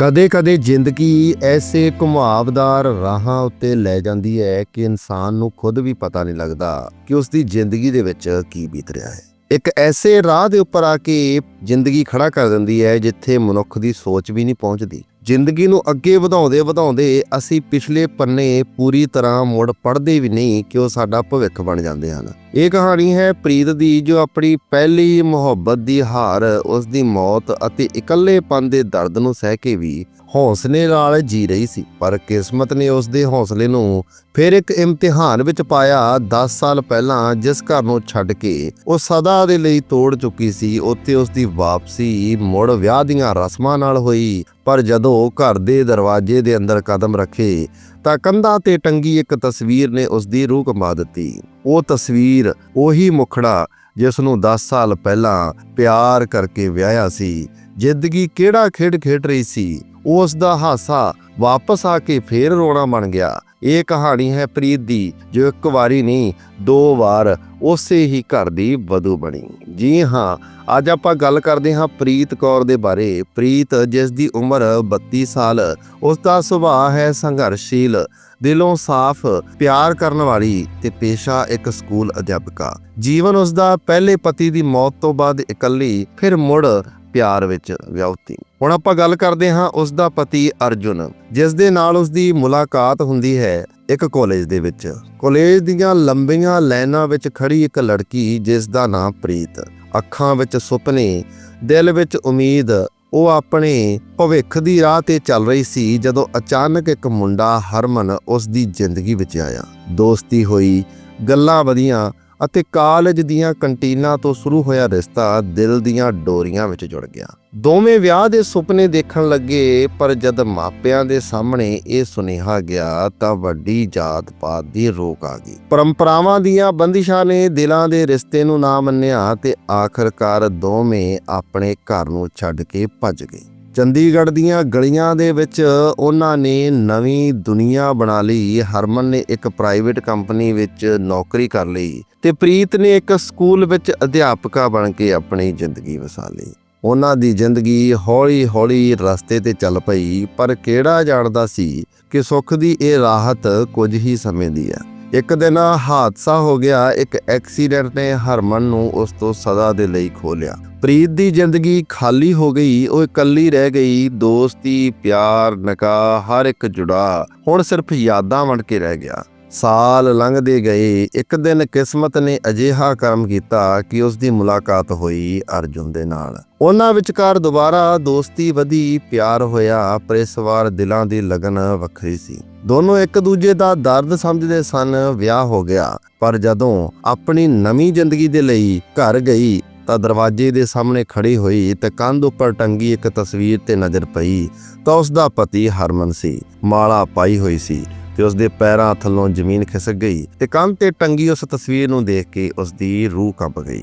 ਕਦੇ-ਕਦੇ ਜ਼ਿੰਦਗੀ ਐਸੇ ਘੁਮਾਵਦਾਰ ਰਾਹਾਂ ਉੱਤੇ ਲੈ ਜਾਂਦੀ ਹੈ ਕਿ ਇਨਸਾਨ ਨੂੰ ਖੁਦ ਵੀ ਪਤਾ ਨਹੀਂ ਲੱਗਦਾ ਕਿ ਉਸ ਦੀ ਜ਼ਿੰਦਗੀ ਦੇ ਵਿੱਚ ਕੀ ਬੀਤ ਰਿਹਾ ਹੈ। ਇੱਕ ਐਸੇ ਰਾਹ ਦੇ ਉੱਪਰ ਆ ਕੇ ਜ਼ਿੰਦਗੀ ਖੜਾ ਕਰ ਦਿੰਦੀ ਹੈ ਜਿੱਥੇ ਮਨੁੱਖ ਦੀ ਸੋਚ ਵੀ ਨਹੀਂ ਪਹੁੰਚਦੀ। ਜ਼ਿੰਦਗੀ ਨੂੰ ਅੱਗੇ ਵਧਾਉਂਦੇ ਵਧਾਉਂਦੇ ਅਸੀਂ ਪਿਛਲੇ ਪੰਨੇ ਪੂਰੀ ਤਰ੍ਹਾਂ ਮੁੜ ਪੜਦੇ ਵੀ ਨਹੀਂ ਕਿ ਉਹ ਸਾਡਾ ਭਵਿੱਖ ਬਣ ਜਾਂਦੇ ਹਨ। ਇਹ ਕਹਾਣੀ ਹੈ ਪ੍ਰੀਤ ਦੀ ਜੋ ਆਪਣੀ ਪਹਿਲੀ ਮੁਹੱਬਤ ਦੀ ਹਾਰ, ਉਸ ਦੀ ਮੌਤ ਅਤੇ ਇਕੱਲੇਪਨ ਦੇ ਦਰਦ ਨੂੰ ਸਹਿ ਕੇ ਵੀ ਹੌਸਲੇ ਨਾਲ ਜੀ ਰਹੀ ਸੀ, ਪਰ ਕਿਸਮਤ ਨੇ ਉਸ ਦੇ ਹੌਸਲੇ ਨੂੰ ਫਿਰ ਇੱਕ ਇਮਤਿਹਾਨ ਵਿੱਚ ਪਾਇਆ 10 ਸਾਲ ਪਹਿਲਾਂ, ਜਿਸ ਘਰ ਨੂੰ ਛੱਡ ਕੇ ਉਹ ਸਦਾ ਦੇ ਲਈ ਤੋੜ ਚੁੱਕੀ ਸੀ। ਉੱਥੇ ਉਸ ਦੀ ਵਾਪਸੀ ਮੁੜ ਵਿਆਹ ਦੀਆਂ ਰਸਮਾਂ ਨਾਲ ਹੋਈ, ਪਰ ਜਦੋਂ ਘਰ ਦੇ ਦਰਵਾਜ਼ੇ ਦੇ ਅੰਦਰ ਕਦਮ ਰੱਖੇ, ਤਾਂ ਕੰਧਾਂ ਤੇ ਟੰਗੀ ਇੱਕ ਤਸਵੀਰ ਨੇ ਉਸ ਦੀ ਰੂਹ ਕੰਬਾ ਦਿੱਤੀ। ਉਹ ਤਸਵੀਰ ਉਹੀ ਮੁਖੜਾ ਜਿਸ ਨੂੰ 10 ਸਾਲ ਪਹਿਲਾਂ ਪਿਆਰ ਕਰਕੇ ਵਿਆਹਿਆ ਸੀ। ਜ਼ਿੰਦਗੀ ਕਿਹੜਾ ਖੇਡ ਖੇਡ ਰਹੀ ਸੀ? ਉਸ ਦਾ ਹਾਸਾ ਵਾਪਸ ਆ ਕੇ ਫੇਰ ਰੋਣਾ ਬਣ ਗਿਆ। ਇਹ ਕਹਾਣੀ ਹੈ ਪ੍ਰੀਤ ਦੀ, ਜੋ ਇੱਕ ਵਾਰੀ ਨਹੀਂ, ਦੋ ਵਾਰ ਉਸੇ ਹੀ ਘਰ ਦੀ ਵਧੂ ਬਣੀ। ਜੀ ਹਾਂ, ਅੱਜ ਆਪਾਂ ਗੱਲ ਕਰਦੇ ਹਾਂ ਪ੍ਰੀਤ ਕੌਰ ਦੇ ਬਾਰੇ। ਪ੍ਰੀਤ, ਜਿਸ ਦੀ ਉਮਰ 32 ਸਾਲ, ਉਸ ਦਾ ਸੁਭਾਅ ਹੈ ਸੰਘਰਸ਼ੀਲ, ਦਿਲੋਂ ਸਾਫ਼, ਪਿਆਰ ਕਰਨ ਵਾਲੀ ਤੇ ਪੇਸ਼ਾ ਇੱਕ ਸਕੂਲ ਅਧਿਆਪਕਾ। ਜੀਵਨ ਉਸ ਦਾ ਪਹਿਲੇ ਪਤੀ ਦੀ ਮੌਤ ਤੋਂ ਬਾਅਦ ਇਕੱਲੀ, ਫਿਰ ਮੁੜ ਪਿਆਰ ਵਿੱਚ ਵਿਆਹਤੀ। ਹੁਣ ਆਪਾਂ ਗੱਲ ਕਰਦੇ ਹਾਂ ਉਸ ਦਾ ਪਤੀ ਅਰਜੁਨ ਜਿਸ ਦੇ ਨਾਲ ਉਸ ਦੀ ਮੁਲਾਕਾਤ ਹੁੰਦੀ ਹੈ ਇੱਕ ਕਾਲਜ ਦੇ ਵਿੱਚ। ਕਾਲਜ ਦੀਆਂ ਲੰਬੀਆਂ ਲਾਈਨਾਂ ਵਿੱਚ ਖੜੀ ਇੱਕ ਲੜਕੀ ਜਿਸ ਦਾ ਨਾਮ ਪ੍ਰੀਤ। ਅੱਖਾਂ ਵਿੱਚ ਸੁਪਨੇ, ਦਿਲ ਵਿੱਚ ਉਮੀਦ, ਉਹ ਆਪਣੇ ਭਵਿੱਖ ਦੀ ਰਾਹ ਤੇ ਚੱਲ ਰਹੀ ਸੀ ਜਦੋਂ ਅਚਾਨਕ ਇੱਕ ਮੁੰਡਾ ਹਰਮਨ ਉਸ ਦੀ ਜ਼ਿੰਦਗੀ ਵਿੱਚ ਆਇਆ। ਦੋਸਤੀ ਹੋਈ, ਗੱਲਾਂ ਵਧੀਆਂ ਅਤੇ ਕਾਲਜ ਦੀਆਂ ਕੰਟੀਨਾਂ ਤੋਂ ਸ਼ੁਰੂ ਹੋਇਆ ਰਿਸ਼ਤਾ ਦਿਲ ਦੀਆਂ ਡੋਰੀਆਂ ਵਿੱਚ ਜੁੜ ਗਿਆ। ਦੋਵੇਂ ਵਿਆਹ ਦੇ ਸੁਪਨੇ ਦੇਖਣ ਲੱਗੇ, ਪਰ ਜਦ ਮਾਪਿਆਂ ਦੇ ਸਾਹਮਣੇ ਇਹ ਸੁਨੇਹਾ ਗਿਆ, ਤਾਂ ਵੱਡੀ ਜਾਤ ਪਾਤ ਦੀ ਰੋਕ ਆ ਗਈ। ਪਰੰਪਰਾਵਾਂ ਦੀਆਂ ਬੰਦਿਸ਼ਾਂ ਨੇ ਦਿਲਾਂ ਦੇ ਰਿਸ਼ਤੇ ਨੂੰ ਨਾ ਮੰਨਿਆ ਤੇ ਆਖਰਕਾਰ ਦੋਵੇਂ ਆਪਣੇ ਘਰ ਨੂੰ ਛੱਡ ਕੇ ਭੱਜ ਗਏ। ਚੰਡੀਗੜ੍ਹ ਦੀਆਂ ਗਲੀਆਂ ਦੇ ਵਿੱਚ ਉਹਨਾਂ ਨੇ ਨਵੀਂ ਦੁਨੀਆ ਬਣਾ ਲਈ। ਹਰਮਨ ਨੇ ਇੱਕ ਪ੍ਰਾਈਵੇਟ ਕੰਪਨੀ ਵਿੱਚ ਨੌਕਰੀ ਕਰ ਲਈ ਤੇ ਪ੍ਰੀਤ ਨੇ ਇੱਕ ਸਕੂਲ ਵਿੱਚ ਅਧਿਆਪਕਾ ਬਣ ਕੇ ਆਪਣੀ ਜ਼ਿੰਦਗੀ ਵਸਾ ਲਈ। ਉਹਨਾਂ ਦੀ ਜ਼ਿੰਦਗੀ ਹੌਲੀ-ਹੌਲੀ ਰਸਤੇ ਤੇ ਚੱਲ ਪਈ, ਪਰ ਕਿਹੜਾ ਜਾਣਦਾ ਸੀ ਕਿ ਸੁੱਖ ਦੀ ਇਹ ਰਾਹਤ ਕੁਝ ਹੀ ਸਮੇਂ ਦੀ ਹੈ। ਇੱਕ ਦਿਨ ਹਾਦਸਾ ਹੋ ਗਿਆ। ਇੱਕ ਐਕਸੀਡੈਂਟ ਨੇ ਹਰਮਨ ਨੂੰ ਉਸ ਤੋਂ ਸਦਾ ਦੇ ਲਈ ਖੋਲਿਆ ਪ੍ਰੀਤ ਦੀ ਜ਼ਿੰਦਗੀ ਖਾਲੀ ਹੋ ਗਈ। ਉਹ ਇਕੱਲੀ ਰਹਿ ਗਈ। ਦੋਸਤੀ, ਪਿਆਰ, ਨਿਕਾਹ, ਹਰ ਇੱਕ ਜੁੜਾ ਹੁਣ ਸਿਰਫ ਯਾਦਾਂ ਬਣ ਕੇ ਰਹਿ ਗਿਆ। ਸਾਲ ਲੰਘਦੇ ਗਏ, ਇੱਕ ਦਿਨ ਕਿਸਮਤ ਨੇ ਅਜਿਹਾ ਕਰਮ ਕੀਤਾ ਕਿ ਉਸ ਦੀ ਮੁਲਾਕਾਤ ਹੋਈ ਅਰਜੁਨ ਦੇ ਨਾਲ। ਉਹਨਾਂ ਵਿਚਕਾਰ ਦੁਬਾਰਾ ਦੋਸਤੀ ਵਧੀ, ਪਿਆਰ ਹੋਇਆ, ਪਰ ਇਸ ਵਾਰ ਦਿਲਾਂ ਦੀ ਲਗਨ ਵੱਖਰੀ ਸੀ। ਦੋਨੋਂ ਇੱਕ ਦੂਜੇ ਦਾ ਦਰਦ ਸਮਝਦੇ ਸਨ, ਵਿਆਹ ਹੋ ਗਿਆ। ਪਰ ਜਦੋਂ ਆਪਣੀ ਨਵੀਂ ਜ਼ਿੰਦਗੀ ਦੇ ਲਈ ਘਰ ਗਈ, ਤਾਂ ਦਰਵਾਜ਼ੇ ਦੇ ਸਾਹਮਣੇ ਖੜੀ ਹੋਈ ਤੇ ਕੰਧ ਉੱਪਰ ਟੰਗੀ ਇੱਕ ਤਸਵੀਰ ਤੇ ਨਜ਼ਰ ਪਈ, ਤਾਂ ਉਸ ਦਾ ਪਤੀ ਹਰਮਨ ਸੀ। ਮਾਲਾ ਪਾਈ ਹੋਈ ਸੀ। ਤੇ ਉਸ ਦੇ ਪੈਰਾਂ ਥੱਲੋਂ ਜ਼ਮੀਨ ਖਿਸਕ ਗਈ ਤੇ ਕੰਧ ਤੇ ਟੰਗੀ ਉਸ ਤਸਵੀਰ ਨੂੰ ਦੇਖ ਕੇ ਉਸ ਦੀ ਰੂਹ ਕੰਬ ਗਈ।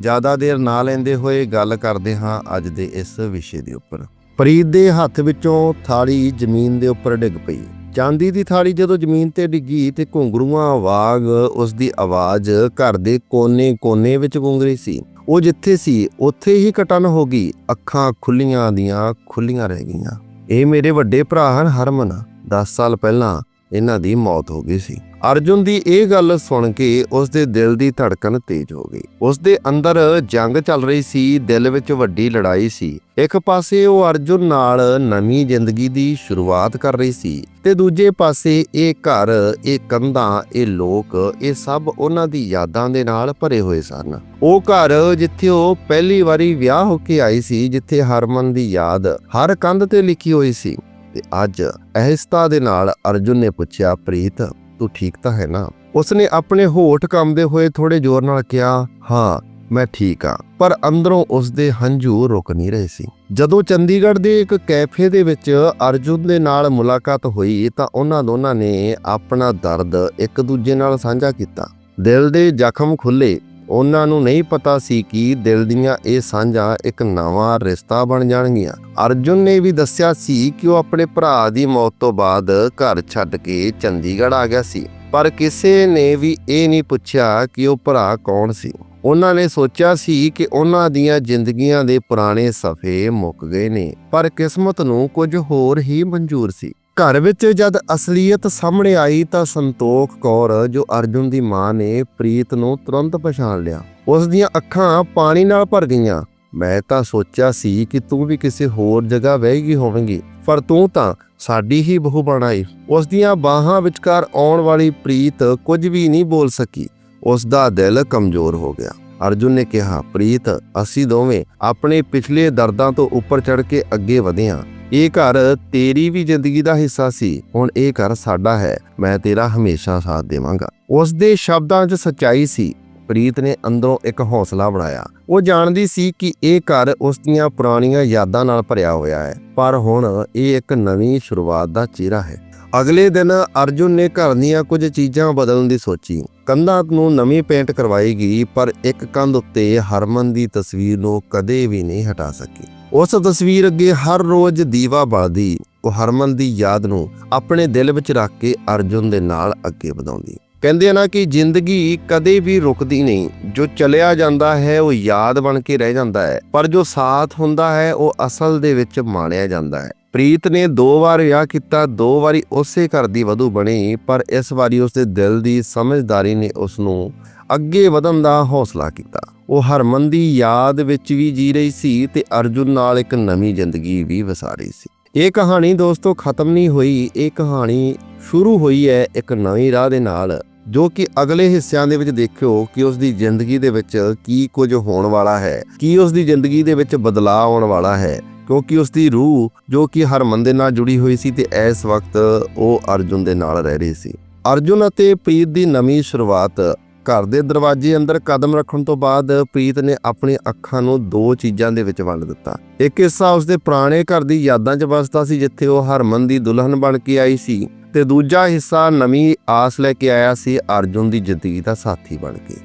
ਜ਼ਿਆਦਾ ਦੇਰ ਨਾ ਲੈਂਦੇ ਹੋਏ ਗੱਲ ਕਰਦੇ ਹਾਂ ਅੱਜ ਦੇ ਇਸ ਵਿਸ਼ੇ ਦੇ ਉੱਪਰ। ਪ੍ਰੀਤ ਦੇ ਹੱਥ ਵਿੱਚੋਂ ਥਾਲੀ ਜ਼ਮੀਨ ਦੇ ਉੱਪਰ ਡਿੱਗ ਪਈ। ਚਾਂਦੀ ਦੀ ਥਾਲੀ ਜਦੋਂ ਜ਼ਮੀਨ ਤੇ ਡਿੱਗੀ ਤੇ ਘੁੰਗਰੂਆਂ ਵਾਗ ਉਸ ਦੀ ਆਵਾਜ਼ ਘਰ ਦੇ ਕੋਨੇ-ਕੋਨੇ ਵਿੱਚ ਗੂੰਜ ਰਹੀ ਸੀ। ਉਹ ਜਿੱਥੇ ਸੀ, ਉੱਥੇ ਹੀ ਕਟਨ ਹੋ ਗਈ। ਅੱਖਾਂ ਖੁੱਲੀਆਂ ਦੀਆਂ ਖੁੱਲੀਆਂ ਰਹਿ ਗਈਆਂ। ਇਹ ਮੇਰੇ ਵੱਡੇ ਭਰਾ ਹਨ ਹਰਮਨ। 10 ਸਾਲ ਪਹਿਲਾਂ ਇਹਨਾਂ ਦੀ ਮੌਤ ਹੋ ਗਈ ਸੀ। ਅਰਜੁਨ ਦੀ ਇਹ ਗੱਲ ਸੁਣ ਕੇ ਉਸ ਦੇ ਦਿਲ ਦੀ ਧੜਕਨ ਤੇਜ਼ ਹੋ ਗਈ। ਉਸ ਦੇ ਅੰਦਰ ਜੰਗ ਚੱਲ ਰਹੀ ਸੀ, ਦਿਲ ਵਿੱਚ ਵੱਡੀ ਲੜਾਈ ਸੀ। ਇੱਕ ਪਾਸੇ ਉਹ ਅਰਜੁਨ ਨਾਲ ਨਵੀਂ ਜ਼ਿੰਦਗੀ ਦੀ ਸ਼ੁਰੂਆਤ ਕਰ ਰਹੀ ਸੀ ਤੇ ਦੂਜੇ ਪਾਸੇ ਇਹ ਘਰ, ਇਹ ਕੰਧਾਂ, ਇਹ ਲੋਕ, ਇਹ ਸਭ ਉਹਨਾਂ ਦੀ ਯਾਦਾਂ ਦੇ ਨਾਲ ਭਰੇ ਹੋਏ ਸਨ। ਉਹ ਘਰ ਜਿੱਥੇ ਉਹ ਪਹਿਲੀ ਵਾਰੀ ਵਿਆਹ ਹੋ ਕੇ ਆਈ ਸੀ, ਜਿੱਥੇ ਹਰਮਨ ਦੀ ਯਾਦ ਹਰ ਕੰਧ ਤੇ ਲਿਖੀ ਹੋਈ ਸੀ। ਤੇ ਅੱਜ ਅਹਿਸਤਾ ਦੇ ਨਾਲ ਅਰਜੁਨ ਨੇ ਪੁੱਛਿਆ, ਪ੍ਰੀਤ, ਤੂੰ ਠੀਕ ਤਾਂ ਹੈ ਨਾ? ਉਸਨੇ ਆਪਣੇ ਹੋਠ ਕੰਬਦੇ ਹੋਏ ਥੋੜੇ ਜ਼ੋਰ ਨਾਲ ਕਿਹਾ, ਹਾਂ, ਮੈਂ ਠੀਕ ਹਾਂ। ਪਰ ਅੰਦਰੋਂ ਉਸਦੇ ਹੰਝੂ ਰੁਕ ਨਹੀਂ ਰਹੇ ਸੀ। ਜਦੋਂ ਚੰਡੀਗੜ੍ਹ ਦੇ ਇੱਕ ਕੈਫੇ ਦੇ ਵਿੱਚ ਅਰਜੁਨ ਦੇ ਨਾਲ ਮੁਲਾਕਾਤ ਹੋਈ, ਤਾਂ ਉਹਨਾਂ ਦੋਨਾਂ ਨੇ ਆਪਣਾ ਦਰਦ ਇੱਕ ਦੂਜੇ ਨਾਲ ਸਾਂਝਾ ਕੀਤਾ। ਦਿਲ ਦੇ ਜ਼ਖਮ ਖੁੱਲੇ ਉਹਨਾਂ ਨੂੰ ਨਹੀਂ ਪਤਾ ਸੀ ਕਿ ਦਿਲ ਦੀਆਂ ਇਹ ਸਾਂਝਾਂ ਇੱਕ ਨਵਾਂ ਰਿਸ਼ਤਾ ਬਣ ਜਾਣਗੀਆਂ। ਅਰਜੁਨ ਨੇ ਵੀ ਦੱਸਿਆ ਸੀ ਕਿ ਉਹ ਆਪਣੇ ਭਰਾ ਦੀ ਮੌਤ ਤੋਂ ਬਾਅਦ ਘਰ ਛੱਡ ਕੇ ਚੰਡੀਗੜ੍ਹ ਆ ਗਿਆ ਸੀ। ਪਰ ਕਿਸੇ ਨੇ ਵੀ ਇਹ ਨਹੀਂ ਪੁੱਛਿਆ ਕਿ ਉਹ ਭਰਾ ਕੌਣ ਸੀ। ਉਹਨਾਂ ਨੇ ਸੋਚਿਆ ਸੀ ਕਿ ਉਹਨਾਂ ਦੀਆਂ ਜ਼ਿੰਦਗੀਆਂ ਦੇ ਪੁਰਾਣੇ ਸਫੇ ਮੁੱਕ ਗਏ ਨੇ, ਪਰ ਕਿਸਮਤ ਨੂੰ ਕੁਝ ਹੋਰ ਹੀ ਮਨਜ਼ੂਰ ਸੀ। ਘਰ ਵਿੱਚ ਜਦ ਅਸਲੀਅਤ ਸਾਹਮਣੇ ਆਈ ਤਾਂ ਸੰਤੋਖ ਕੌਰ, ਜੋ ਅਰਜੁਨ ਦੀ ਮਾਂ ਨੇ ਪ੍ਰੀਤ ਨੂੰ ਤੁਰੰਤ ਪਛਾਣ ਲਿਆ। ਉਸ ਦੀਆਂ ਅੱਖਾਂ ਪਾਣੀ ਨਾਲ ਭਰ ਗਈਆਂ। ਮੈਂ ਤਾਂ ਸੋਚਿਆ ਸੀ ਕਿ ਤੂੰ ਵੀ ਕਿਸੇ ਹੋਰ ਜਗ੍ਹਾ ਵਹਿ ਗਈ ਹੋਵੇਂਗੀ, ਪਰ ਤੂੰ ਤਾਂ ਸਾਡੀ ਹੀ ਬਹੂ ਬਣ ਆਈ ਉਸ ਦੀਆਂ ਬਾਹਾਂ ਵਿਚਕਾਰ ਆਉਣ ਵਾਲੀ ਪ੍ਰੀਤ ਕੁਝ ਵੀ ਨਹੀਂ ਬੋਲ ਸਕੀ। ਉਸ ਦਾ ਦਿਲ ਕਮਜ਼ੋਰ ਹੋ ਗਿਆ। ਅਰਜੁਨ ਨੇ ਕਿਹਾ, ਪ੍ਰੀਤ, ਅਸੀਂ ਦੋਵੇਂ ਆਪਣੇ ਪਿਛਲੇ ਦਰਦਾਂ ਤੋਂ ਉੱਪਰ ਚੜ ਕੇ ਅੱਗੇ ਵਧੇ ਹਾਂ ਇਹ ਘਰ ਤੇਰੀ ਵੀ ਜ਼ਿੰਦਗੀ ਦਾ ਹਿੱਸਾ ਸੀ, ਹੁਣ ਇਹ ਘਰ ਸਾਡਾ ਹੈ, ਮੈਂ ਤੇਰਾ ਹਮੇਸ਼ਾ ਸਾਥ ਦੇਵਾਂਗਾ। ਉਸ ਦੇ ਸ਼ਬਦਾਂ 'ਚ ਸੱਚਾਈ ਸੀ, ਪ੍ਰੀਤ ਨੇ ਅੰਦਰੋਂ ਇੱਕ ਹੌਸਲਾ ਬਣਾਇਆ। ਉਹ ਜਾਣਦੀ ਸੀ ਕਿ ਇਹ ਘਰ ਉਸ ਦੀਆਂ ਪੁਰਾਣੀਆਂ ਯਾਦਾਂ ਨਾਲ ਭਰਿਆ ਹੋਇਆ ਹੈ, ਪਰ ਹੁਣ ਇਹ ਇੱਕ ਨਵੀਂ ਸ਼ੁਰੂਆਤ ਦਾ ਚਿਹਰਾ ਹੈ। ਅਗਲੇ ਦਿਨ ਅਰਜੁਨ ਨੇ ਘਰ ਦੀਆਂ ਕੁਝ ਚੀਜ਼ਾਂ ਬਦਲਣ ਦੀ ਸੋਚੀ। ਕੰਧਾਂ ਨੂੰ ਨਵੀਂ ਪੇਂਟ ਕਰਵਾਈ ਗਈ, ਪਰ ਇੱਕ ਕੰਧ ਉੱਤੇ ਹਰਮਨ ਦੀ ਤਸਵੀਰ ਨੂੰ ਕਦੇ ਵੀ ਨਹੀਂ ਹਟਾ ਸਕੀ। ਉਸ ਤਸਵੀਰ ਅੱਗੇ ਹਰ ਰੋਜ਼ ਦੀਵਾ ਬਲਦੀ, ਉਹ ਹਰਮਨ ਦੀ ਯਾਦ ਨੂੰ ਆਪਣੇ ਦਿਲ ਵਿੱਚ ਰੱਖ ਕੇ ਅਰਜੁਨ ਦੇ ਨਾਲ ਅੱਗੇ ਵਧਾਉਂਦੀ। ਕਹਿੰਦੇ ਆ ਨਾ ਕਿ ਜ਼ਿੰਦਗੀ ਕਦੇ ਵੀ ਰੁਕਦੀ ਨਹੀਂ। ਜੋ ਚਲਿਆ ਜਾਂਦਾ ਹੈ, ਉਹ ਯਾਦ ਬਣ ਕੇ ਰਹਿ ਜਾਂਦਾ ਹੈ, ਪਰ ਜੋ ਸਾਥ ਹੁੰਦਾ ਹੈ, ਉਹ ਅਸਲ ਦੇ ਵਿੱਚ ਮਾਣਿਆ ਜਾਂਦਾ ਹੈ। ਪ੍ਰੀਤ ਨੇ ਦੋ ਵਾਰ ਵਿਆਹ ਕੀਤਾ, ਦੋ ਵਾਰੀ ਉਸੇ ਘਰ ਦੀ ਵਧੂ ਬਣੀ, ਪਰ ਇਸ ਵਾਰੀ ਉਸਦੇ ਦਿਲ ਦੀ ਸਮਝਦਾਰੀ ਨੇ ਉਸ ਨੂੰ ਅੱਗੇ ਵਧਣ ਦਾ ਹੌਸਲਾ ਕੀਤਾ। ਉਹ ਹਰਮਨ ਦੀ ਯਾਦ ਵਿੱਚ ਵੀ ਜੀ ਰਹੀ ਸੀ ਤੇ ਅਰਜੁਨ ਨਾਲ ਇੱਕ ਨਵੀਂ ਜ਼ਿੰਦਗੀ ਵੀ ਵਸਾ ਰਹੀ ਸੀ। ਇਹ ਕਹਾਣੀ ਦੋਸਤੋ ਖਤਮ ਨਹੀਂ ਹੋਈ, ਇਹ ਕਹਾਣੀ ਸ਼ੁਰੂ ਹੋਈ ਹੈ ਇੱਕ ਨਵੀਂ ਰਾਹ ਦੇ ਨਾਲ, ਜੋ ਕਿ ਅਗਲੇ ਹਿੱਸਿਆਂ ਦੇ ਵਿੱਚ ਦੇਖਿਓ ਕਿ ਉਸ ਦੀ ਜ਼ਿੰਦਗੀ ਦੇ ਵਿੱਚ ਕੀ ਕੁਝ ਹੋਣ ਵਾਲਾ ਹੈ, ਕੀ ਉਸ ਦੀ ਜ਼ਿੰਦਗੀ ਦੇ ਵਿੱਚ ਬਦਲਾਅ ਆਉਣ ਵਾਲਾ ਹੈ ਕਿਉਂਕਿ ਉਸ ਦੀ ਰੂਹ, ਜੋ ਕਿ ਹਰਮਨ ਦੇ ਨਾਲ ਜੁੜੀ ਹੋਈ ਸੀ ਤੇ ਇਸ ਵਕਤ ਉਹ ਅਰਜੁਨ ਦੇ ਨਾਲ ਰਹਿ ਰਹੀ ਸੀ। ਅਰਜੁਨ ਅਤੇ ਪ੍ਰੀਤ ਦੀ ਨਵੀਂ ਸ਼ੁਰੂਆਤ ਘਰ ਦੇ ਦਰਵਾਜ਼ੇ ਅੰਦਰ ਕਦਮ ਰੱਖਣ ਤੋਂ ਬਾਅਦ ਪ੍ਰੀਤ ਨੇ ਆਪਣੀ ਅੱਖਾਂ ਨੂੰ ਦੋ ਚੀਜ਼ਾਂ ਦੇ ਵਿੱਚ ਵੰਡ ਦਿੱਤਾ। ਇੱਕ ਹਿੱਸਾ ਉਸਦੇ ਪੁਰਾਣੇ ਘਰ ਦੀ ਯਾਦਾਂ 'ਚ ਵਸਦਾ ਸੀ, ਜਿੱਥੇ ਉਹ ਹਰਮਨ ਦੀ ਦੁਲਹਨ ਬਣ ਕੇ ਆਈ ਸੀ ਤੇ ਦੂਜਾ ਹਿੱਸਾ ਨਵੀਂ ਆਸ ਲੈ ਕੇ ਆਇਆ ਸੀ ਅਰਜੁਨ ਦੀ ਜ਼ਿੰਦਗੀ ਦਾ ਸਾਥੀ ਬਣ ਕੇ।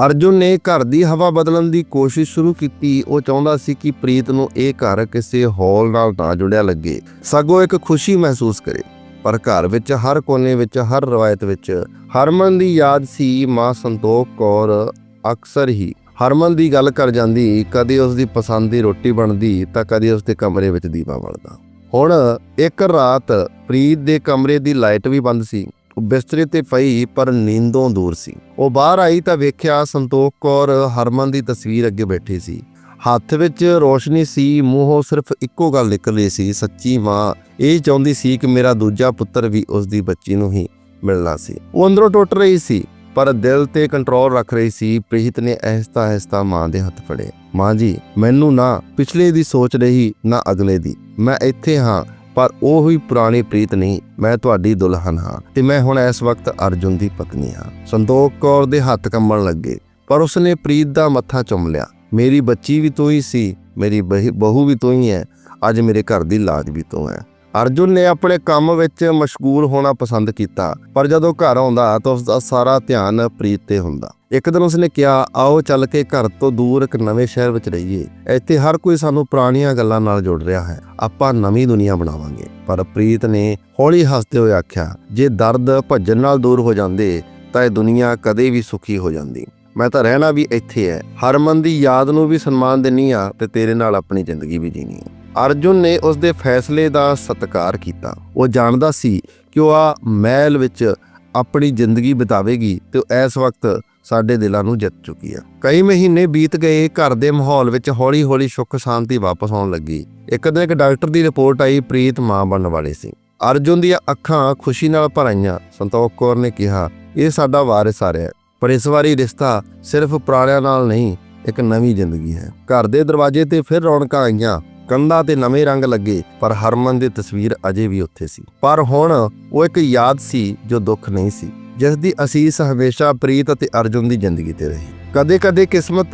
ਅਰਜੁਨ ਨੇ ਘਰ ਦੀ ਹਵਾ ਬਦਲਣ ਦੀ ਕੋਸ਼ਿਸ਼ ਸ਼ੁਰੂ ਕੀਤੀ। ਉਹ ਚਾਹੁੰਦਾ ਸੀ ਕਿ ਪ੍ਰੀਤ ਨੂੰ ਇਹ ਘਰ ਕਿਸੇ ਹੌਲ ਨਾਲ ਨਾ ਜੁੜਿਆ ਲੱਗੇ। ਸਗੋਂ ਇੱਕ ਖੁਸ਼ੀ ਮਹਿਸੂਸ ਕਰੇ। ਪਰ ਘਰ ਵਿੱਚ, ਹਰ ਕੋਨੇ ਵਿੱਚ, ਹਰ ਰਵਾਇਤ ਵਿੱਚ ਹਰਮਨ ਦੀ ਯਾਦ ਸੀ। ਮਾਂ ਸੰਤੋਖ ਕੌਰ ਅਕਸਰ ਹੀ ਹਰਮਨ ਦੀ ਗੱਲ ਕਰ ਜਾਂਦੀ। ਕਦੇ ਉਸ ਦੀ ਪਸੰਦ ਦੀ ਰੋਟੀ ਬਣਦੀ ਤਾਂ ਕਦੇ ਉਸ ਦੇ ਕਮਰੇ ਵਿੱਚ ਦੀਵਾ ਬਣਦਾ ਹੁਣ ਇੱਕ ਰਾਤ ਪ੍ਰੀਤ ਦੇ ਕਮਰੇ ਦੀ ਲਾਈਟ ਵੀ ਬੰਦ ਸੀ। ਬਿਸਤਰੇ ਤੇ ਪਈ, ਪਰ ਨੀਂਦੋਂ ਦੂਰ ਸੀ। ਉਹ ਬਾਹਰ ਆਈ ਤਾਂ ਵੇਖਿਆ ਸੰਤੋਖ ਕੌਰ ਹਰਮਨ ਦੀ ਤਸਵੀਰ ਅੱਗੇ ਬੈਠੀ ਸੀ। ਹੱਥ ਵਿੱਚ ਰੋਸ਼ਨੀ ਸੀ, ਮੂੰਹੋਂ ਸਿਰਫ ਇੱਕੋ ਗੱਲ ਨਿਕਲ ਰਹੀ ਸੀ, ਸੱਚੀ ਮਾਂ, ਇਹ ਚਾਹੁੰਦੀ ਸੀ ਕਿ ਮੇਰਾ ਦੂਜਾ ਪੁੱਤਰ ਵੀ ਉਸ ਦੀ ਬੱਚੀ ਨੂੰ ਹੀ ਮਿਲਣਾ ਸੀ। ਉਹ ਅੰਦਰੋਂ ਟੁੱਟ ਰਹੀ ਸੀ, ਪਰ ਦਿਲ ਤੇ ਕੰਟਰੋਲ ਰੱਖ ਰਹੀ ਸੀ, ਪ੍ਰੀਤ ਨੇ ਆਹਿਸਤਾ ਅਹਿਸਤਾ ਮਾਂ ਦੇ ਹੱਥ ਫੜੇ। ਮਾਂ ਜੀ, ਮੈਨੂੰ ਨਾ ਪਿਛਲੇ ਦੀ ਸੋਚ ਰਹੀ, ਨਾ ਅਗਲੇ ਦੀ। ਮੈਂ ਇੱਥੇ ਹਾਂ ਪਰ ਉਹ ਹੀ ਪੁਰਾਣੀ ਪ੍ਰੀਤ ਨਹੀਂ, ਮੈਂ ਤੁਹਾਡੀ ਦੁਲਹਨ ਹਾਂ ਤੇ ਮੈਂ ਹੁਣ ਇਸ ਵਕਤ ਅਰਜੁਨ ਦੀ ਪਤਨੀ ਹਾਂ। ਸੰਤੋਖ ਕੌਰ ਦੇ ਹੱਥ ਕੰਬਣ ਲੱਗੇ, ਪਰ ਉਸਨੇ ਪ੍ਰੀਤ ਦਾ ਮੱਥਾ ਚੁੰਮ ਲਿਆ। ਮੇਰੀ ਬੱਚੀ ਵੀ ਤੂੰ ਹੀ ਸੀ, ਮੇਰੀ ਬਹੀ- ਬਹੂ ਵੀ ਤੂੰ ਹੀ ਹੈ, ਅੱਜ ਮੇਰੇ ਘਰ ਦੀ ਲਾਜ ਵੀ ਤੂੰ ਹੈ। ਅਰਜੁਨ ਨੇ ਆਪਣੇ ਕੰਮ ਵਿੱਚ ਮਸ਼ਗੂਲ ਹੋਣਾ ਪਸੰਦ ਕੀਤਾ, ਪਰ ਜਦੋਂ ਘਰ ਆਉਂਦਾ ਤਾਂ ਉਸ ਦਾ ਸਾਰਾ ਧਿਆਨ ਪ੍ਰੀਤ ਤੇ ਹੁੰਦਾ। ਇੱਕ ਦਿਨ ਉਸਨੇ ਕਿਹਾ, ਆਓ ਚੱਲ ਕੇ ਘਰ ਤੋਂ ਦੂਰ ਇੱਕ ਨਵੇਂ ਸ਼ਹਿਰ ਵਿੱਚ ਰਹੀਏ। ਇੱਥੇ ਹਰ ਕੋਈ ਸਾਨੂੰ ਪੁਰਾਣੀਆਂ ਗੱਲਾਂ ਨਾਲ ਜੁੜ ਰਿਹਾ ਹੈ। ਆਪਾਂ ਨਵੀਂ ਦੁਨੀਆ ਬਣਾਵਾਂਗੇ। ਪਰ ਪ੍ਰੀਤ ਨੇ ਹੌਲੀ ਹੱਸਦੇ ਹੋਏ ਆਖਿਆ, ਜੇ ਦਰਦ ਭੱਜਣ ਨਾਲ ਦੂਰ ਹੋ ਜਾਂਦੇ, ਤਾਂ ਇਹ ਦੁਨੀਆ ਕਦੇ ਵੀ ਸੁਖੀ ਹੋ ਜਾਂਦੀ। ਮੈਂ ਤਾਂ ਰਹਿਣਾ ਵੀ ਇੱਥੇ ਹੈ। ਹਰਮਨ ਦੀ ਯਾਦ ਨੂੰ ਵੀ ਸਨਮਾਨ ਦੇਣੀ ਆ ਤੇ ਤੇਰੇ ਨਾਲ ਆਪਣੀ ਜ਼ਿੰਦਗੀ ਵੀ ਜੀਣੀ ਹੈ। ਅਰਜੁਨ ਨੇ ਉਸ ਦੇ ਫੈਸਲੇ ਦਾ ਸਤਿਕਾਰ ਕੀਤਾ। ਉਹ ਜਾਣਦਾ ਸੀ ਕਿ ਉਹ ਆ ਮਹਿਲ ਵਿੱਚ ਆਪਣੀ ਜ਼ਿੰਦਗੀ ਬਿਤਾਵੇਗੀ ਤੇ ਉਹ ਇਸ ਵਕਤ ਸਾਡੇ ਦਿਲਾਂ ਨੂੰ ਜਿੱਤ ਚੁੱਕੀ ਆ। ਕਈ ਮਹੀਨੇ ਬੀਤ ਗਏ, ਘਰ ਦੇ ਮਾਹੌਲ ਵਿੱਚ ਹੌਲੀ-ਹੌਲੀ ਸੁੱਖ ਸ਼ਾਂਤੀ ਵਾਪਸ ਆਉਣ ਲੱਗੀ। ਇੱਕ ਦਿਨ ਇੱਕ ਡਾਕਟਰ ਦੀ ਰਿਪੋਰਟ ਆਈ, ਪ੍ਰੀਤ ਮਾਂ ਬਣਨ ਵਾਲੀ ਸੀ। ਅਰਜੁਨ ਦੀਆਂ ਅੱਖਾਂ ਖੁਸ਼ੀ ਨਾਲ ਭਰਾਈਆਂ, ਸੰਤੋਖ ਕੌਰ ਨੇ ਕਿਹਾ, ਇਹ ਸਾਡਾ ਵਾਰਿਸ ਆ ਰਿਹਾ ਹੈ। ਪਰ ਇਸ ਵਾਰੀ ਰਿਸ਼ਤਾ ਸਿਰਫ ਪੁਰਾਣਿਆਂ ਨਾਲ ਨਹੀਂ, ਇੱਕ ਨਵੀਂ ਜ਼ਿੰਦਗੀ ਹੈ। ਘਰ ਦੇ ਦਰਵਾਜ਼ੇ ਤੇ ਫਿਰ ਰੌਣਕਾਂ ਆਈਆਂ, ਕੰਧਾਂ ਤੇ ਨਵੇਂ ਰੰਗ ਲੱਗੇ, ਪਰ ਹਰਮਨ ਦੀ ਤਸਵੀਰ ਅਜੇ ਵੀ ਉੱਥੇ ਸੀ। ਪਰ ਹੁਣ ਉਹ ਇੱਕ ਯਾਦ ਸੀ ਜੋ ਦੁੱਖ ਨਹੀਂ ਸੀ। ਜਿਸ ਦੀ ਅਸੀਸ ਹਮੇਸ਼ਾ ਪ੍ਰੀਤ ਅਤੇ ਅਰਜੁਨ ਦੀ ਜ਼ਿੰਦਗੀ ਤੇ ਰਹੀ। ਕਦੇ-ਕਦੇ ਕਿਸਮਤ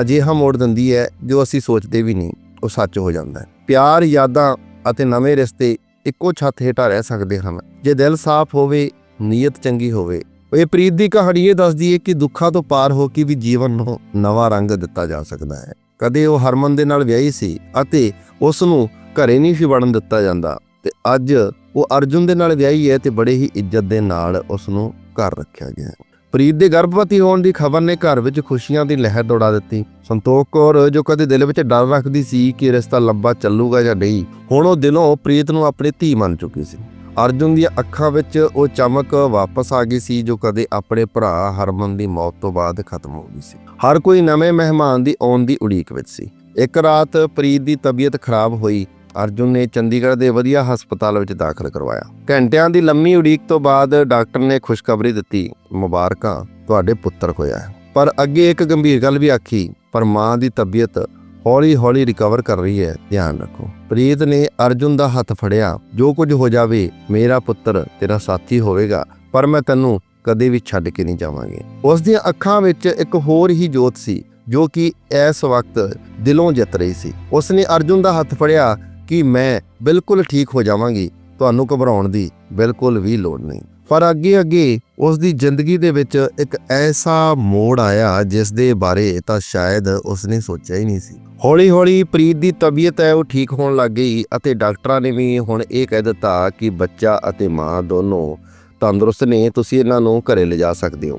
ਅਜਿਹਾ ਮੋੜ ਦਿੰਦੀ ਹੈ ਜੋ ਅਸੀਂ ਸੋਚਦੇ ਵੀ ਨਹੀਂ, ਉਹ ਸੱਚ ਹੋ ਜਾਂਦਾ ਹੈ। ਪਿਆਰ, ਯਾਦਾਂ ਅਤੇ ਨਵੇਂ ਰਿਸ਼ਤੇ ਇੱਕੋ ਛੱਤ ਹੇਠਾਂ ਰਹਿ ਸਕਦੇ ਹਨ। ਜੇ ਦਿਲ ਸਾਫ਼ ਹੋਵੇ, ਨੀਅਤ ਚੰਗੀ ਹੋਵੇ, ਇਹ ਪ੍ਰੀਤ ਦੀ ਕਹਾਣੀ ਇਹ ਦੱਸਦੀ ਹੈ ਕਿ ਦੁੱਖਾਂ ਤੋਂ ਪਾਰ ਹੋ ਕੇ ਵੀ ਜੀਵਨ ਨੂੰ ਨਵਾਂ ਰੰਗ ਦਿੱਤਾ ਜਾ ਸਕਦਾ ਹੈ। ਕਦੇ ਉਹ ਹਰਮਨ ਦੇ ਨਾਲ ਵਿਆਹੀ ਸੀ ਅਤੇ ਉਸ ਨੂੰ ਘਰੇ ਨਹੀਂ ਸੀ ਵੜਨ ਦਿੱਤਾ ਜਾਂਦਾ ਤੇ ਅੱਜ ਉਹ ਅਰਜੁਨ ਦੇ ਨਾਲ ਵਿਆਹੀ ਹੈ ਤੇ ਬੜੇ ਹੀ ਇੱਜ਼ਤ ਦੇ ਨਾਲ ਉਸ ਨੂੰ ਘਰ ਰੱਖਿਆ ਗਿਆ ਪ੍ਰੀਤ ਦੇ ਗਰਭਵਤੀ ਹੋਣ ਦੀ ਖਬਰ ਨੇ ਘਰ ਵਿੱਚ ਖੁਸ਼ੀਆਂ ਦੀ ਲਹਿਰ ਦੌੜਾ ਦਿੱਤੀ। ਸੰਤੋਖ ਕੌਰ, ਜੋ ਕਦੇ ਦਿਲ ਵਿੱਚ ਡਰ ਰੱਖਦੀ ਸੀ ਕਿ ਰਿਸ਼ਤਾ ਲੰਬਾ ਚੱਲੂਗਾ ਜਾਂ ਨਹੀਂ, ਹੁਣ ਉਹ ਦਿਲੋਂ ਪ੍ਰੀਤ ਨੂੰ ਆਪਣੀ ਧੀ ਮੰਨ ਚੁੱਕੀ ਸੀ। ਅਰਜੁਨ ਦੀਆਂ ਅੱਖਾਂ ਵਿੱਚ ਉਹ ਚਮਕ ਵਾਪਸ ਆ ਗਈ ਸੀ, ਜੋ ਕਦੇ ਆਪਣੇ ਭਰਾ ਹਰਮਨ ਦੀ ਮੌਤ ਤੋਂ ਬਾਅਦ ਖਤਮ ਹੋ ਗਈ ਸੀ। ਹਰ ਕੋਈ ਨਵੇਂ ਮਹਿਮਾਨ ਦੀ ਆਉਣ ਦੀ ਉਡੀਕ ਵਿੱਚ ਸੀ। ਇੱਕ ਰਾਤ ਪ੍ਰੀਤ ਦੀ ਤਬੀਅਤ ਖਰਾਬ ਹੋਈ ਅਰਜੁਨ ਨੇ ਚੰਡੀਗੜ੍ਹ ਦੇ ਵਧੀਆ ਹਸਪਤਾਲ ਵਿੱਚ ਦਾਖਲ ਕਰਵਾਇਆ। ਘੰਟਿਆਂ ਦੀ ਲੰਮੀ ਉਡੀਕ ਤੋਂ ਬਾਅਦ ਡਾਕਟਰ ਨੇ ਖੁਸ਼ਖਬਰੀ ਦਿੱਤੀ, ਮੁਬਾਰਕਾਂ, ਤੁਹਾਡੇ ਪੁੱਤਰ ਹੋਇਆ ਪਰ ਅੱਗੇ ਇੱਕ ਗੰਭੀਰ ਗੱਲ ਵੀ ਆਖੀ, ਪਰ ਮਾਂ ਦੀ ਤਬੀਅਤ ਹੌਲੀ-ਹੌਲੀ ਰਿਕਵਰ ਕਰ ਰਹੀ ਹੈ, ਧਿਆਨ ਰੱਖੋ। ਪ੍ਰੀਤ ਨੇ ਅਰਜੁਨ ਦਾ ਹੱਥ ਫੜਿਆ, ਜੋ ਕੁਝ ਹੋ ਜਾਵੇ, ਮੇਰਾ ਪੁੱਤਰ ਤੇਰਾ ਸਾਥੀ ਹੋਵੇਗਾ, ਪਰ ਮੈਂ ਤੈਨੂੰ ਕਦੇ ਵੀ ਛੱਡ ਕੇ ਨਹੀਂ ਜਾਵਾਂਗੀ। ਉਸ ਦੀਆਂ ਅੱਖਾਂ ਵਿੱਚ ਇੱਕ ਹੋਰ ਹੀ ਜੋਤ ਸੀ, ਜੋ ਕਿ ਇਸ ਵਕਤ ਦਿਲੋਂ ਜਿੱਤ ਰਹੀ ਸੀ। ਉਸ ਨੇ ਅਰਜੁਨ ਦਾ ਹੱਥ ਫੜਿਆ ਕਿ ਮੈਂ ਬਿਲਕੁਲ ਠੀਕ ਹੋ ਜਾਵਾਂਗੀ, ਤੁਹਾਨੂੰ ਘਬਰਾਉਣ ਦੀ ਬਿਲਕੁਲ ਵੀ ਲੋੜ ਨਹੀਂ। ਪਰ ਅੱਗੇ ਅੱਗੇ ਉਸ ਦੀ ਜ਼ਿੰਦਗੀ ਦੇ ਵਿੱਚ ਇੱਕ ਐਸਾ ਮੋੜ ਆਇਆ ਜਿਸ ਦੇ ਬਾਰੇ ਤਾਂ ਸ਼ਾਇਦ ਉਸ ਨੇ ਸੋਚਿਆ ਹੀ ਨਹੀਂ ਸੀ। ਹੌਲੀ ਹੌਲੀ ਪ੍ਰੀਤ ਦੀ ਤਬੀਅਤ ਹੈ, ਉਹ ਠੀਕ ਹੋਣ ਲੱਗ ਗਈ ਅਤੇ ਡਾਕਟਰਾਂ ਨੇ ਵੀ ਹੁਣ ਇਹ ਕਹਿ ਦਿੱਤਾ ਕਿ ਬੱਚਾ ਅਤੇ ਮਾਂ ਦੋਨੋਂ ਤੰਦਰੁਸਤ ਨੇ, ਤੁਸੀਂ ਇਹਨਾਂ ਨੂੰ ਘਰੇ ਲਿਜਾ ਸਕਦੇ ਹੋ।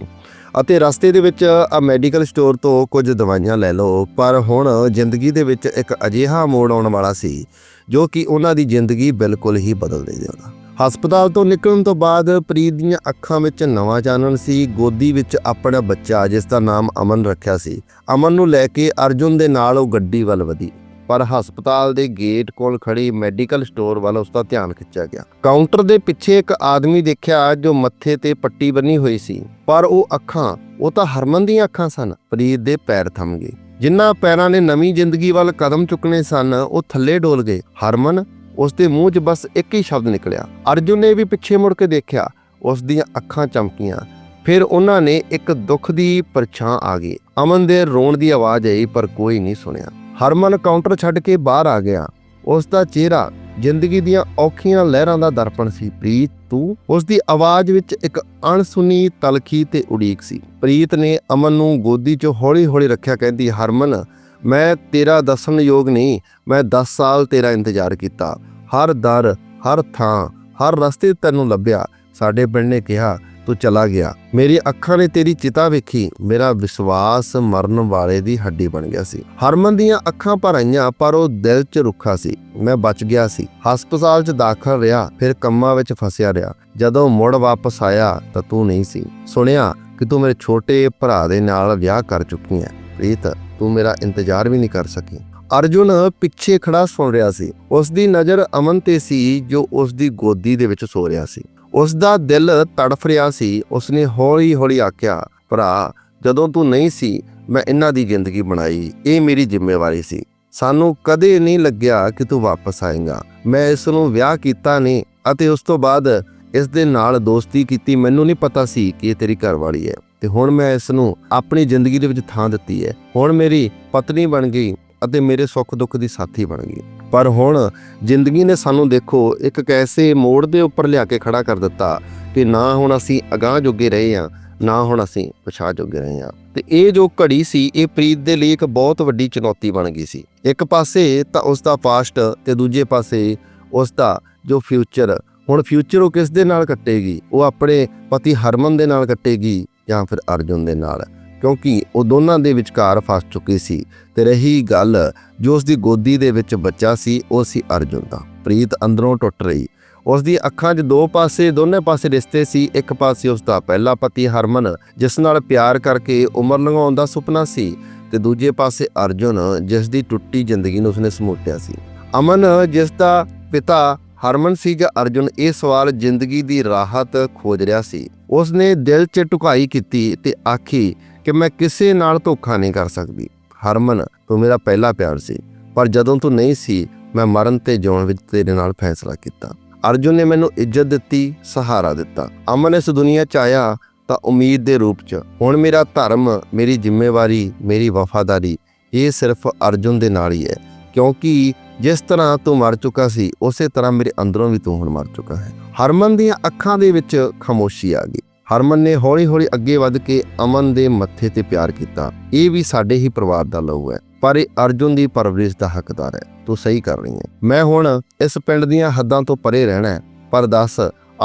ਅਤੇ ਰਸਤੇ ਦੇ ਵਿੱਚ ਆ ਮੈਡੀਕਲ ਸਟੋਰ ਤੋਂ ਕੁਝ ਦਵਾਈਆਂ ਲੈ ਲਓ, ਪਰ ਹੁਣ ਜ਼ਿੰਦਗੀ ਦੇ ਵਿੱਚ ਇੱਕ ਅਜਿਹਾ ਮੋੜ ਆਉਣ ਵਾਲਾ ਸੀ ਜੋ ਕਿ ਉਹਨਾਂ ਦੀ ਜ਼ਿੰਦਗੀ ਬਿਲਕੁਲ ਹੀ ਬਦਲ ਦੇ ਦੇਗਾ ਹਸਪਤਾਲ ਤੋਂ ਨਿਕਲਣ ਤੋਂ ਬਾਅਦ ਪ੍ਰੀਤ ਦੀਆਂ ਅੱਖਾਂ ਵਿੱਚ ਨਵਾਂ ਚਾਨਣ ਸੀ। ਗੋਦੀ ਵਿੱਚ ਆਪਣਾ ਬੱਚਾ ਜਿਸ ਦਾ ਨਾਮ ਅਮਨ ਰੱਖਿਆ ਸੀ। ਅਮਨ ਨੂੰ ਲੈ ਕੇ ਅਰਜੁਨ ਦੇ ਨਾਲ ਉਹ ਗੱਡੀ ਵੱਲ ਵਧੀ। ਪਰ ਹਸਪਤਾਲ ਦੇ ਗੇਟ ਕੋਲ ਖੜੀ ਮੈਡੀਕਲ ਸਟੋਰ ਵੱਲ ਉਸ ਦਾ ਧਿਆਨ ਖਿੱਚਿਆ ਗਿਆ। ਕਾਊਂਟਰ ਦੇ ਪਿੱਛੇ ਇੱਕ ਆਦਮੀ ਦੇਖਿਆ ਜੋ ਮੱਥੇ ਤੇ ਪੱਟੀ ਬੰਨੀ ਹੋਈ ਸੀ। ਪਰ ਉਹ ਅੱਖਾਂ, ਉਹ ਤਾਂ ਹਰਮਨ ਦੀਆਂ ਅੱਖਾਂ ਸਨ। ਪ੍ਰੀਤ ਦੇ ਪੈਰ ਥੰਮ ਗਏ। ਜਿਨ੍ਹਾਂ ਪੈਰਾਂ ਨੇ ਨਵੀਂ ਜ਼ਿੰਦਗੀ ਵੱਲ ਕਦਮ ਚੁੱਕਣੇ ਸਨ, ਉਹ ਥੱਲੇ ਡੋਲ ਗਏ। ਹਰਮਨ ਉਸ ਦੇ ਮੂੰਹ 'ਚ ਬਸ ਇੱਕ ਹੀ ਸ਼ਬਦ ਨਿਕਲਿਆ। ਅਰਜੁਨ ਨੇ ਵੀ ਪਿੱਛੇ ਮੁੜ ਕੇ ਦੇਖਿਆ ਉਸ ਦੀਆਂ ਅੱਖਾਂ ਚਮਕੀਆਂ। ਫਿਰ ਉਹਨਾਂ ਨੇ ਇੱਕ ਦੁੱਖ ਦੀ ਪਰਛਾਂ ਆ ਗਈ। ਅਮਨ ਦੇ ਰੋਣ ਦੀ ਆਵਾਜ਼ ਆਈ, ਪਰ ਕੋਈ ਨਹੀਂ ਸੁਣਿਆ। ਹਰਮਨ ਕਾਊਂਟਰ ਛੱਡ ਕੇ ਬਾਹਰ ਆ ਗਿਆ। ਉਸ ਦਾ ਚਿਹਰਾ ਜ਼ਿੰਦਗੀ ਦੀਆਂ ਔਖੀਆਂ ਲਹਿਰਾਂ ਦਾ ਦਰਪਣ ਸੀ। ਪ੍ਰੀਤ, ਤੂੰ? ਉਸ ਦੀ ਆਵਾਜ਼ ਵਿੱਚ ਇੱਕ ਅਣਸੁਣੀ ਤਲਖੀ ਤੇ ਉਡੀਕ ਸੀ। ਪ੍ਰੀਤ ਨੇ ਅਮਨ ਨੂੰ ਗੋਦੀ 'ਚ ਹੌਲੀ-ਹੌਲੀ ਰੱਖਿਆ, ਕਹਿੰਦੀ, ਹਰਮਨ, ਮੈਂ ਤੇਰਾ ਦੱਸਣ ਯੋਗ ਨਹੀਂ, ਮੈਂ 10 ਸਾਲ ਤੇਰਾ ਇੰਤਜ਼ਾਰ ਕੀਤਾ। ਹਰ ਦਰ, ਹਰ ਥਾਂ, ਹਰ ਰਸਤੇ ਤੈਨੂੰ ਲੱਭਿਆ। ਸਾਡੇ ਪਿੰਡ ਨੇ ਕਿਹਾ ਤੂੰ ਚਲਾ ਗਿਆ। ਮੇਰੀ ਅੱਖਾਂ ਨੇ ਤੇਰੀ ਚਿਤਾ ਵੇਖੀ। ਮੇਰਾ ਵਿਸ਼ਵਾਸ ਮਰਨ ਵਾਲੇ ਦੀ ਹੱਡੀ ਬਣ ਗਿਆ ਸੀ। ਹਰਮਨ ਦੀਆਂ ਅੱਖਾਂ ਭਰ ਆਈਆਂ ਪਰ ਉਹ ਦਿਲ 'ਚ ਰੁੱਖਾ ਸੀ। ਮੈਂ ਬਚ ਗਿਆ ਸੀ। ਹਸਪਤਾਲ 'ਚ ਦਾਖਲ ਰਿਹਾ, ਫਿਰ ਕੰਮਾਂ ਵਿੱਚ ਫਸਿਆ ਰਿਹਾ। ਜਦੋਂ ਮੁੜ ਵਾਪਸ ਆਇਆ, ਤਾਂ ਤੂੰ ਨਹੀਂ ਸੀ। ਸੁਣਿਆ ਕਿ ਤੂੰ ਮੇਰੇ ਛੋਟੇ ਭਰਾ ਦੇ ਨਾਲ ਵਿਆਹ ਕਰ ਚੁੱਕੀ ਹੈ। ਪ੍ਰੀਤ, ਤੂੰ ਮੇਰਾ ਇੰਤਜ਼ਾਰ ਵੀ ਨਹੀਂ ਕਰ ਸਕੀ। ਅਰਜੁਨ ਪਿੱਛੇ ਖੜਾ ਸੁਣ ਰਿਹਾ ਸੀ। ਉਸ ਦੀ ਨਜ਼ਰ ਅਮਨ ਤੇ ਸੀ, ਜੋ ਉਸ ਦੀ ਗੋਦੀ ਦੇ ਵਿੱਚ ਸੋ ਰਿਹਾ ਸੀ। ਉਸ ਦਾ ਦਿਲ ਤੜਫ ਰਿਹਾ ਸੀ। ਉਸਨੇ ਹੌਲੀ-ਹੌਲੀ ਆਖਿਆ, ਭਰਾ, ਜਦੋਂ ਤੂੰ ਨਹੀਂ ਸੀ, ਮੈਂ ਇਹਨਾਂ ਦੀ ਜ਼ਿੰਦਗੀ ਬਣਾਈ। ਇਹ ਮੇਰੀ ਜ਼ਿੰਮੇਵਾਰੀ ਸੀ। ਸਾਨੂੰ ਕਦੇ ਨਹੀਂ ਲੱਗਿਆ ਕਿ ਤੂੰ ਵਾਪਸ ਆਏਗਾ। ਮੈਂ ਇਸ ਨੂੰ ਵਿਆਹ ਕੀਤਾ ਨਹੀਂ ਅਤੇ ਉਸ ਤੋਂ ਬਾਅਦ ਇਸ ਦੇ ਨਾਲ ਦੋਸਤੀ ਕੀਤੀ। ਮੈਨੂੰ ਨਹੀਂ ਪਤਾ ਸੀ ਕਿ ਇਹ ਤੇਰੀ ਘਰਵਾਲੀ ਹੈ। ਤੇ ਹੁਣ ਮੈਂ ਇਸ ਨੂੰ ਆਪਣੀ ਜ਼ਿੰਦਗੀ ਦੇ ਵਿੱਚ ਥਾਂ ਦਿੱਤੀ ਹੈ। ਹੁਣ ਮੇਰੀ ਪਤਨੀ ਬਣ ਗਈ ਅਤੇ ਮੇਰੇ ਸੁੱਖ ਦੁੱਖ ਦੀ ਸਾਥੀ ਬਣ ਗਈ। ਪਰ ਹੁਣ ਜ਼ਿੰਦਗੀ ਨੇ ਸਾਨੂੰ ਦੇਖੋ, ਇੱਕ ਕੈਸੇ ਮੋੜ ਦੇ ਉੱਪਰ ਲਿਆ ਕੇ ਖੜਾ ਕਰ ਦਿੱਤਾ ਕਿ ਨਾ ਹੁਣ ਅਸੀਂ ਅਗਾਹ ਜੋਗੇ ਰਹੇ ਹਾਂ, ਨਾ ਹੁਣ ਅਸੀਂ ਪਛਾਹ ਜੋਗੇ ਰਹੇ ਹਾਂ। ਤੇ ਇਹ ਜੋ ਘੜੀ ਸੀ, ਇਹ ਪ੍ਰੀਤ ਦੇ ਲਈ ਇੱਕ ਬਹੁਤ ਵੱਡੀ ਚੁਣੌਤੀ ਬਣ ਗਈ ਸੀ। ਇੱਕ ਪਾਸੇ ਤਾਂ ਉਸ ਦਾ ਪਾਸਟ ਤੇ ਦੂਜੇ ਪਾਸੇ ਉਸ ਦਾ ਜੋ ਫਿਊਚਰ ਹੁਣ ਫਿਊਚਰ ਉਹ ਕਿਸ ਦੇ ਨਾਲ ਕੱਟੇਗੀ? ਉਹ ਆਪਣੇ ਪਤੀ ਹਰਮਨ ਦੇ ਨਾਲ ਕੱਟੇਗੀ ਜਾਂ ਫਿਰ ਅਰਜੁਨ ਦੇ ਨਾਲ? ਕਿਉਂਕਿ ਉਹ ਦੋਨਾਂ ਦੇ ਵਿਚਕਾਰ ਫਸ ਚੁੱਕੀ ਸੀ ਤੇ ਰਹੀ ਗੱਲ ਜੋ ਉਸ ਦੀ ਗੋਦੀ ਦੇ ਵਿੱਚ ਬੱਚਾ ਸੀ, ਉਹ ਸੀ ਅਰਜੁਨ ਦਾ। ਪ੍ਰੀਤ ਅੰਦਰੋਂ ਟੁੱਟ ਰਹੀ। ਉਸ ਦੀ ਅੱਖਾਂ 'ਚ ਦੋ ਪਾਸੇ, ਦੋਨੇ ਪਾਸੇ ਰਿਸ਼ਤੇ ਸੀ। ਇੱਕ ਪਾਸੇ ਉਸ ਦਾ ਪਹਿਲਾ ਪਤੀ ਹਰਮਨ, ਜਿਸ ਨਾਲ ਪਿਆਰ ਕਰਕੇ ਉਮਰ ਲੰਘਾਉਣ ਦਾ ਸੁਪਨਾ ਸੀ ਤੇ ਦੂਜੇ ਪਾਸੇ ਅਰਜੁਨ, ਜਿਸ ਦੀ ਟੁੱਟੀ ਜ਼ਿੰਦਗੀ ਨੂੰ ਉਸਨੇ ਸਮੋਟਿਆ ਸੀ। ਅਮਨ, ਜਿਸ ਦਾ ਪਿਤਾ ਹਰਮਨ ਸੀ ਜਾਂ ਅਰਜੁਨ ਇਹ ਸਵਾਲ ਜ਼ਿੰਦਗੀ ਦੀ ਰਾਹਤ ਖੋਜ ਰਿਹਾ ਸੀ। ਉਸਨੇ ਦਿਲ 'ਚ ਢੁਕਾਈ ਕੀਤੀ ਤੇ ਆਖੀ ਕਿ ਮੈਂ ਕਿਸੇ ਨਾਲ ਧੋਖਾ ਨਹੀਂ ਕਰ ਸਕਦੀ। ਹਰਮਨ, ਤੂੰ ਮੇਰਾ ਪਹਿਲਾ ਪਿਆਰ ਸੀ, ਪਰ ਜਦੋਂ ਤੂੰ ਨਹੀਂ ਸੀ, ਮੈਂ ਮਰਨ ਤੇ ਜਿਉਣ ਵਿੱਚ ਤੇਰੇ ਨਾਲ ਫੈਸਲਾ ਕੀਤਾ। ਅਰਜੁਨ ਨੇ ਮੈਨੂੰ ਇੱਜ਼ਤ ਦਿੱਤੀ, ਸਹਾਰਾ ਦਿੱਤਾ। ਅਮਨ ਇਸ ਦੁਨੀਆ 'ਚ ਆਇਆ ਤਾਂ ਉਮੀਦ ਦੇ ਰੂਪ 'ਚ, ਹੁਣ ਮੇਰਾ ਧਰਮ, ਮੇਰੀ ਜ਼ਿੰਮੇਵਾਰੀ, ਮੇਰੀ ਵਫਾਦਾਰੀ, ਇਹ ਸਿਰਫ ਅਰਜੁਨ ਦੇ ਨਾਲ ਹੀ ਹੈ। ਕਿਉਂਕਿ ਜਿਸ ਤਰ੍ਹਾਂ ਤੂੰ ਮਰ ਚੁੱਕਾ ਸੀ, ਉਸੇ ਤਰ੍ਹਾਂ ਮੇਰੇ ਅੰਦਰੋਂ ਵੀ ਤੂੰ ਹੁਣ ਮਰ ਚੁੱਕਾ ਹੈ। ਹਰਮਨ ਦੀਆਂ ਅੱਖਾਂ ਦੇ ਵਿੱਚ ਖਾਮੋਸ਼ੀ ਆ ਗਈ। ਹਰਮਨ ਨੇ ਹੌਲੀ-ਹੌਲੀ ਅੱਗੇ ਵੱਧ ਕੇ ਅਮਨ ਦੇ ਮੱਥੇ ਤੇ ਪਿਆਰ ਕੀਤਾ। ਇਹ ਵੀ ਸਾਡੇ ਹੀ ਪਰਿਵਾਰ ਦਾ ਲਹੂ ਹੈ, ਪਰ ਇਹ ਅਰਜੁਨ ਦੀ ਪਰਵਰਿਸ਼ ਦਾ ਹੱਕਦਾਰ ਹੈ। ਤੂੰ ਸਹੀ ਕਰ ਰਹੀ ਹੈ। ਮੈਂ ਹੁਣ ਇਸ ਪਿੰਡ ਦੀਆਂ ਹੱਦਾਂ ਤੋਂ ਪਰੇ ਰਹਿਣਾ ਪਰ ਦੱਸ,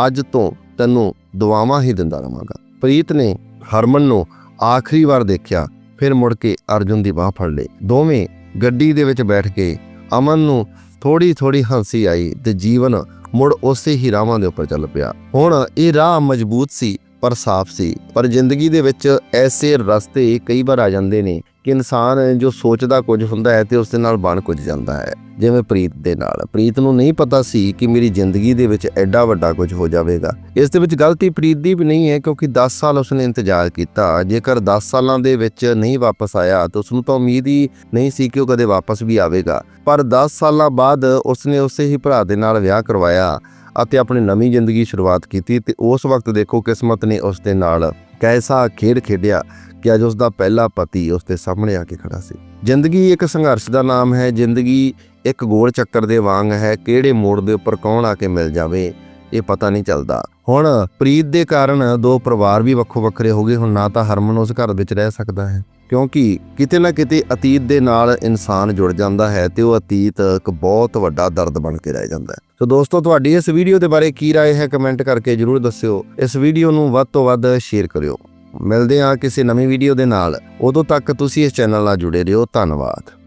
ਅੱਜ ਤੋਂ ਤੈਨੂੰ ਦੁਆਵਾਂ ਹੀ ਦਿੰਦਾ ਰਹਾਂਗਾ ਪ੍ਰੀਤ ਨੇ ਹਰਮਨ ਨੂੰ ਆਖਰੀ ਵਾਰ ਦੇਖਿਆ, ਫਿਰ ਮੁੜ ਕੇ ਅਰਜੁਨ ਦੀ ਬਾਹ ਫੜ ਲਈ। ਦੋਵੇਂ ਗੱਡੀ ਦੇ ਵਿੱਚ ਬੈਠ ਕੇ ਅਮਨ ਨੂੰ ਥੋੜੀ ਥੋੜੀ ਹੰਸੀ ਆਈ ਤੇ ਜੀਵਨ ਮੁੜ ਉਸੇ ਹੀ ਰਾਹਾਂ ਦੇ ਉੱਪਰ ਚੱਲ ਪਿਆ। ਹੁਣ ਇਹ ਰਾਹ ਮਜ਼ਬੂਤ ਸੀ ਪਰ ਸਾਫ਼ ਸੀ। ਪਰ ਜ਼ਿੰਦਗੀ ਦੇ ਵਿੱਚ ਐਸੇ ਰਸਤੇ ਕਈ ਵਾਰ ਆ ਜਾਂਦੇ ਨੇ ਕਿ ਇਨਸਾਨ ਜੋ ਸੋਚਦਾ ਕੁਝ ਹੁੰਦਾ ਹੈ ਤੇ ਉਸ ਦੇ ਨਾਲ ਬਣ ਕੁਝ ਜਾਂਦਾ ਹੈ। ਜਿਵੇਂ ਪ੍ਰੀਤ ਦੇ ਨਾਲ। ਪ੍ਰੀਤ ਨੂੰ ਨਹੀਂ ਪਤਾ ਸੀ ਕਿ ਮੇਰੀ ਜ਼ਿੰਦਗੀ ਦੇ ਵਿੱਚ ਐਡਾ ਵੱਡਾ ਕੁਝ ਹੋ ਜਾਵੇਗਾ। ਇਸ ਦੇ ਵਿੱਚ ਗਲਤੀ ਪ੍ਰੀਤ ਦੀ ਵੀ ਨਹੀਂ ਹੈ ਕਿਉਂਕਿ 10 ਸਾਲ ਉਸਨੇ ਇੰਤਜ਼ਾਰ ਕੀਤਾ। ਜੇਕਰ 10 ਸਾਲਾਂ ਦੇ ਵਿੱਚ ਨਹੀਂ ਵਾਪਸ ਆਇਆ ਤਾਂ ਉਸ ਨੂੰ ਤਾਂ ਉਮੀਦ ਹੀ ਨਹੀਂ ਸੀ ਕਿ ਉਹ ਕਦੇ ਵਾਪਸ ਵੀ ਆਵੇਗਾ। ਪਰ 10 ਸਾਲਾਂ ਬਾਅਦ ਉਸਨੇ ਉਸੇ ਹੀ ਭਰਾ ਦੇ ਨਾਲ ਵਿਆਹ ਕਰਵਾਇਆ। ਅਤੇ ਆਪਣੀ ਨਵੀਂ ਜ਼ਿੰਦਗੀ ਸ਼ੁਰੂਆਤ ਕੀਤੀ ਤੇ ਉਸ ਵਕਤ ਦੇਖੋ ਕਿਸਮਤ ਨੇ ਉਸ ਦੇ ਨਾਲ ਕੈਸਾ ਖੇਡ ਖੇਡਿਆ ਕਿ ਅੱਜ ਉਸ ਦਾ ਪਹਿਲਾ ਪਤੀ ਉਸ ਦੇ ਸਾਹਮਣੇ ਆ ਕੇ ਖੜਾ ਸੀ। ਜ਼ਿੰਦਗੀ ਇੱਕ ਸੰਘਰਸ਼ ਦਾ ਨਾਮ ਹੈ, ਜ਼ਿੰਦਗੀ ਇੱਕ ਗੋਲ ਚੱਕਰ ਦੇ ਵਾਂਗ ਹੈ, ਕਿਹੜੇ ਮੋੜ ਦੇ ਉੱਪਰ ਕੌਣ ਆ ਕੇ ਮਿਲ ਜਾਵੇ, ਇਹ ਪਤਾ ਨਹੀਂ ਚੱਲਦਾ। ਹੁਣ ਪ੍ਰੀਤ ਦੇ ਕਾਰਨ ਦੋ ਪਰਿਵਾਰ ਵੀ ਵੱਖੋ ਵੱਖਰੇ ਹੋ ਗਏ, ਹੁਣ ਨਾ ਤਾਂ ਹਰਮਨ ਉਸ ਘਰ ਵਿੱਚ ਰਹਿ ਸਕਦਾ ਹੈ। ਕਿਉਂਕਿ ਕਿਤੇ ਨਾ ਕਿਤੇ ਅਤੀਤ ਦੇ ਨਾਲ ਇਨਸਾਨ ਜੁੜ ਜਾਂਦਾ ਹੈ ਤੇ ਉਹ ਅਤੀਤ ਇੱਕ ਬਹੁਤ ਵੱਡਾ ਦਰਦ ਬਣ ਕੇ ਰਹਿ ਜਾਂਦਾ ਹੈ ਸੋ ਦੋਸਤੋ ਤੁਹਾਡੀ ਇਸ ਵੀਡੀਓ ਦੇ ਬਾਰੇ ਕੀ رائے ਹੈ ਕਮੈਂਟ ਕਰਕੇ ਜਰੂਰ ਦੱਸਿਓ ਇਸ ਵੀਡੀਓ ਨੂੰ ਵੱਧ ਤੋਂ ਵੱਧ ਸ਼ੇਅਰ ਕਰਿਓ ਮਿਲਦੇ ਹਾਂ ਕਿਸੇ ਨਵੀਂ ਵੀਡੀਓ ਦੇ ਨਾਲ ਉਦੋਂ ਤੱਕ ਤੁਸੀਂ ਇਸ ਚੈਨਲ ਨਾਲ ਜੁੜੇ ਰਹੋ ਧੰਨਵਾਦ